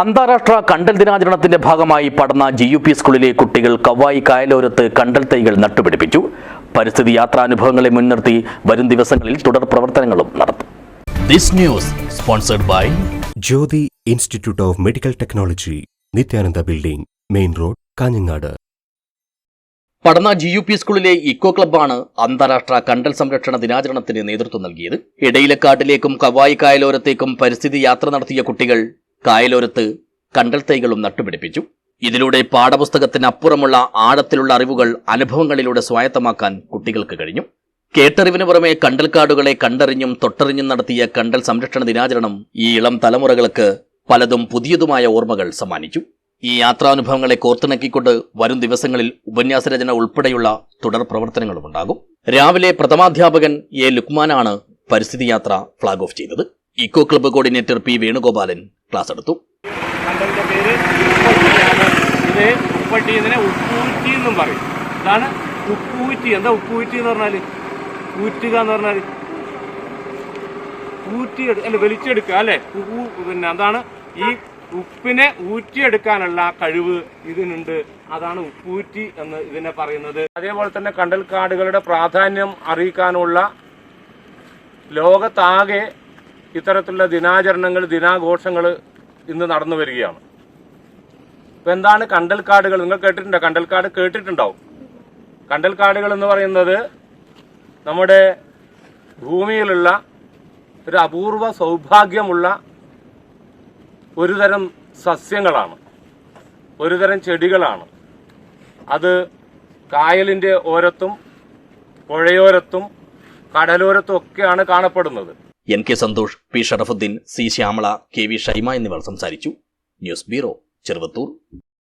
അന്താരാഷ്ട്ര കണ്ടൽ ദിനാചരണത്തിന്റെ ഭാഗമായി പഠന ജി യു പി സ്കൂളിലെ കുട്ടികൾ കവായി കായലോരത്ത് കണ്ടൽ തൈകൾ നട്ടുപിടിപ്പിച്ചു. പരിസ്ഥിതി യാത്രാനുഭവങ്ങളെ മുൻനിർത്തി വരും ദിവസങ്ങളിൽ തുടർ പ്രവർത്തനങ്ങളും നടത്തും. This news sponsored by Jyothi institute of medical technology Nithyananda building main road Kanhangad. പഠന ജി യു പി സ്കൂളിലെ ഇക്കോ ക്ലബ്ബാണ് അന്താരാഷ്ട്ര കണ്ടൽ സംരക്ഷണ ദിനാചരണത്തിന് നേതൃത്വം നൽകിയത്. ഇടയിലക്കാട്ടിലേക്കും കവായി കായലോരത്തേക്കും പരിസ്ഥിതി യാത്ര നടത്തിയ കുട്ടികൾ കായലോരത്ത് കണ്ടൽത്തൈകളും നട്ടുപിടിപ്പിച്ചു. ഇതിലൂടെ പാഠപുസ്തകത്തിനപ്പുറമുള്ള ആഴത്തിലുള്ള അറിവുകൾ അനുഭവങ്ങളിലൂടെ സ്വായത്തമാക്കാൻ കുട്ടികൾക്ക് കഴിഞ്ഞു. കേട്ടറിവിന് പുറമെ കണ്ടൽക്കാടുകളെ കണ്ടറിഞ്ഞും തൊട്ടറിഞ്ഞും നടത്തിയ കണ്ടൽ സംരക്ഷണ ദിനാചരണം ഈ ഇളം തലമുറകൾക്ക് പലതും പുതിയതുമായ ഓർമ്മകൾ സമ്മാനിച്ചു. ഈ യാത്രാനുഭവങ്ങളെ കോർത്തിണക്കിക്കൊണ്ട് വരും ദിവസങ്ങളിൽ ഉപന്യാസരചന ഉൾപ്പെടെയുള്ള തുടർ പ്രവർത്തനങ്ങളും ഉണ്ടാകും. രാവിലെ പ്രഥമാധ്യാപകൻ എ ലുക്മാനാണ് പരിസ്ഥിതി യാത്ര ഫ്ളാഗ് ഓഫ് ചെയ്തത്. Eco club coordinator P Venugopalan class എടുത്തു. ഇത് ഉപ്പട്ടി ഉപ്പൂറ്റി എന്നും പറയും. ഇതാണ് ഉപ്പൂറ്റി എന്താ ഉപ്പൂറ്റി എന്ന് പറഞ്ഞാൽ? ഊറ്റുക എന്ന് പറഞ്ഞാൽ? ഊറ്റി അല്ല വലിച്ചെടുക്കുക അല്ലെ? പിന്നെ അതാണ് ഈ ഉപ്പിനെ ഊറ്റിയെടുക്കാനുള്ള കഴിവ് ഇതിനുണ്ട്. അതാണ് ഉപ്പൂറ്റി എന്ന് ഇതിനെ പറയുന്നത്. അതേപോലെ തന്നെ കണ്ടൽക്കാടുകളുടെ പ്രാധാന്യം അറിയിക്കാനുള്ള ലോകത്താകെ ഇത്തരത്തിലുള്ള ദിനാചരണങ്ങൾ ദിനാഘോഷങ്ങൾ ഇന്ന് നടന്നു വരികയാണ്. ഇപ്പൊ എന്താണ് കണ്ടൽക്കാടുകൾ? നിങ്ങൾ കേട്ടിട്ടുണ്ടോ? കണ്ടൽക്കാട് കേട്ടിട്ടുണ്ടാവും. കണ്ടൽക്കാടുകൾ എന്ന് പറയുന്നത് നമ്മുടെ ഭൂമിയിലുള്ള ഒരു അപൂർവ സൗഭാഗ്യമുള്ള ഒരുതരം സസ്യങ്ങളാണ്. ഒരുതരം ചെടികളാണ്. അത് കായലിന്റെ ഓരത്തും പുഴയോരത്തും കടലോരത്തും ഒക്കെയാണ് കാണപ്പെടുന്നത്. N K Santhosh P Sharafuddin C Shyamala K V Shaima എന്നിവർ സംസാരിച്ചു. News bureau Cheruvathur.